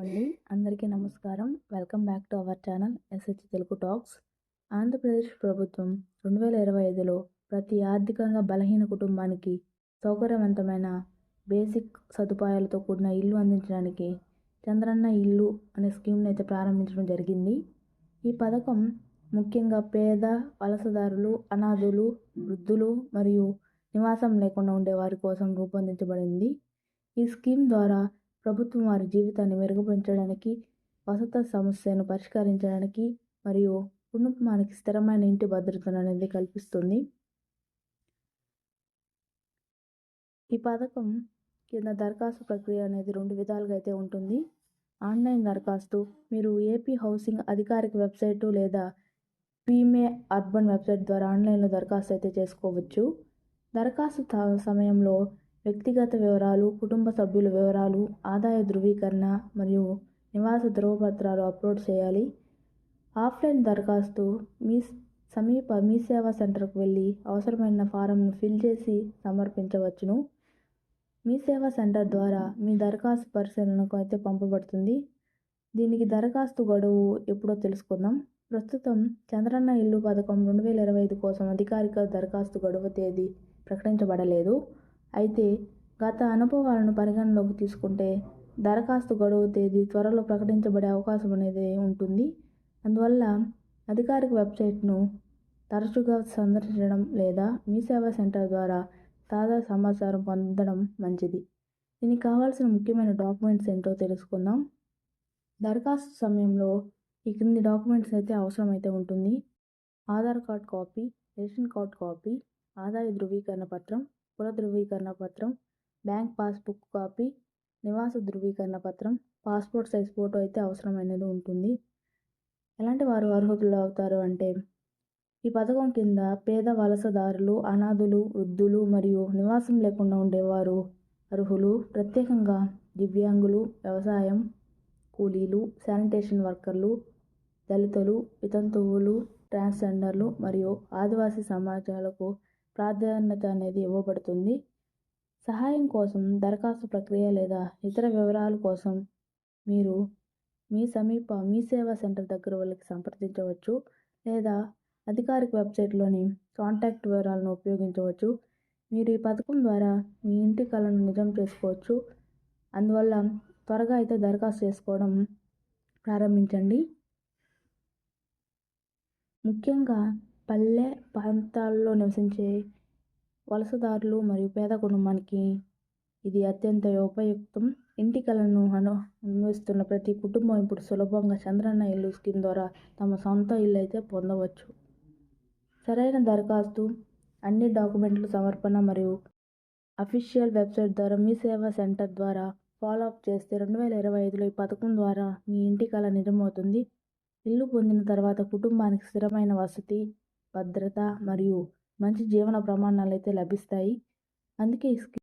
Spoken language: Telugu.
అండి. అందరికీ నమస్కారం. Welcome back to our channel SH Telugu talks. Andhra Pradesh ప్రభుత్వం రెండు వేల ఇరవై ఐదులో ప్రతి ఆర్థికంగా బలహీన కుటుంబానికి సౌకర్యవంతమైన బేసిక్ సదుపాయాలతో కూడిన ఇల్లు అందించడానికి చంద్రన్న ఇల్లు అనే స్కీమ్ని అయితే ప్రారంభించడం జరిగింది. ఈ పథకం ముఖ్యంగా పేద వలసదారులు అనాథులు వృద్ధులు మరియు నివాసం లేకుండా ఉండే వారి కోసం రూపొందించబడింది. ఈ స్కీమ్ ద్వారా ప్రభుత్వం వారి జీవితాన్ని మెరుగుపరచడానికి వసత సమస్యను పరిష్కరించడానికి మరియు కుటుంబానికి స్థిరమైన ఇంటి భద్రతను అనేది కల్పిస్తుంది. ఈ పథకం కింద దరఖాస్తు ప్రక్రియ అనేది రెండు విధాలుగా అయితే ఉంటుంది. ఆన్లైన్ దరఖాస్తు మీరు ఏపీ హౌసింగ్ అధికారిక వెబ్సైటు లేదా పీమే అర్బన్ వెబ్సైట్ ద్వారా ఆన్లైన్లో దరఖాస్తు అయితే చేసుకోవచ్చు. దరఖాస్తు త- సమయంలో వ్యక్తిగత వివరాలు కుటుంబ సభ్యుల వివరాలు ఆదాయ ధృవీకరణ మరియు నివాస ధృవపత్రాలు అప్లోడ్ చేయాలి. ఆఫ్లైన్ దరఖాస్తు మీ సమీప మీ సేవా సెంటర్కు వెళ్ళి అవసరమైన ఫారంను ఫిల్ చేసి సమర్పించవచ్చును. మీ సేవా సెంటర్ ద్వారా మీ దరఖాస్తు పరిశీలనకు అయితే పంపబడుతుంది. దీనికి దరఖాస్తు గడువు ఎప్పుడో తెలుసుకుందాం. ప్రస్తుతం చంద్రన్న ఇల్లు పథకం రెండు వేల ఇరవై ఐదు కోసం అధికారిక దరఖాస్తు గడువు తేదీ ప్రకటించబడలేదు. అయితే గత అనుభవాలను పరిగణలోకి తీసుకుంటే దరఖాస్తు గడువు తేదీ త్వరలో ప్రకటించబడే అవకాశం అనేది ఉంటుంది. అందువల్ల అధికారిక వెబ్సైట్ను తరచుగా సందర్శించడం లేదా మీ సేవా సెంటర్ ద్వారా తాజా సమాచారం పొందడం మంచిది. దీనికి కావాల్సిన ముఖ్యమైన డాక్యుమెంట్స్ ఏంటో తెలుసుకుందాం. దరఖాస్తు సమయంలో ఈ క్రింది డాక్యుమెంట్స్ అయితే అవసరమైతే ఉంటుంది. Aadhaar card copy ration card copy ఆదాయ ధృవీకరణ పత్రం కుల ధృవీకరణ పత్రం బ్యాంక్ పాస్బుక్ కాపీ నివాస ధృవీకరణ పత్రం పాస్పోర్ట్ సైజ్ ఫోటో అయితే అవసరమైనది ఉంటుంది. ఎలాంటి వారు అర్హులు అవుతారు అంటే ఈ పథకం కింద పేద వలసదారులు అనాథులు వృద్ధులు మరియు నివాసం లేకుండా ఉండేవారు అర్హులు. ప్రత్యేకంగా దివ్యాంగులు వ్యవసాయం కూలీలు శానిటేషన్ వర్కర్లు దళితులు వితంతువులు ట్రాన్స్జెండర్లు మరియు ఆదివాసీ సమాజాలకు ప్రాధాన్యత అనేది ఇవ్వబడుతుంది. సహాయం కోసం దరఖాస్తు ప్రక్రియ లేదా ఇతర వివరాల కోసం మీరు మీ సమీప మీ సేవా సెంటర్ దగ్గర వాళ్ళకి సంప్రదించవచ్చు లేదా అధికారిక వెబ్సైట్లోని కాంటాక్ట్ వివరాలను ఉపయోగించవచ్చు. మీరు ఈ పథకం ద్వారా మీ ఇంటి కలను నిజం చేసుకోవచ్చు. అందువల్ల త్వరగా అయితే దరఖాస్తు చేసుకోవడం ప్రారంభించండి. ముఖ్యంగా పల్లె ప్రాంతాల్లో నివసించే వలసదారులు మరియు పేద కుటుంబానికి ఇది అత్యంత ఉపయుక్తం. ఇంటి కలను అను అనుభవిస్తున్న ప్రతి కుటుంబం ఇప్పుడు సులభంగా చంద్రన్న ఇల్లు స్కీమ్ ద్వారా తమ సొంత ఇల్లు అయితే పొందవచ్చు. సరైన దరఖాస్తు అన్ని డాక్యుమెంట్లు సమర్పణ మరియు అఫీషియల్ వెబ్సైట్ ద్వారా మీ సేవా సెంటర్ ద్వారా ఫాలో అప్ చేస్తే రెండు వేల ఇరవై ఐదులో ఈ పథకం ద్వారా మీ ఇంటి కళ నిజమవుతుంది. ఇల్లు పొందిన తర్వాత కుటుంబానికి స్థిరమైన వసతి భద్రత మరియు మంచి జీవన ప్రమాణాలు అయితే లభిస్తాయి. అందుకే ఈ స్కీమ్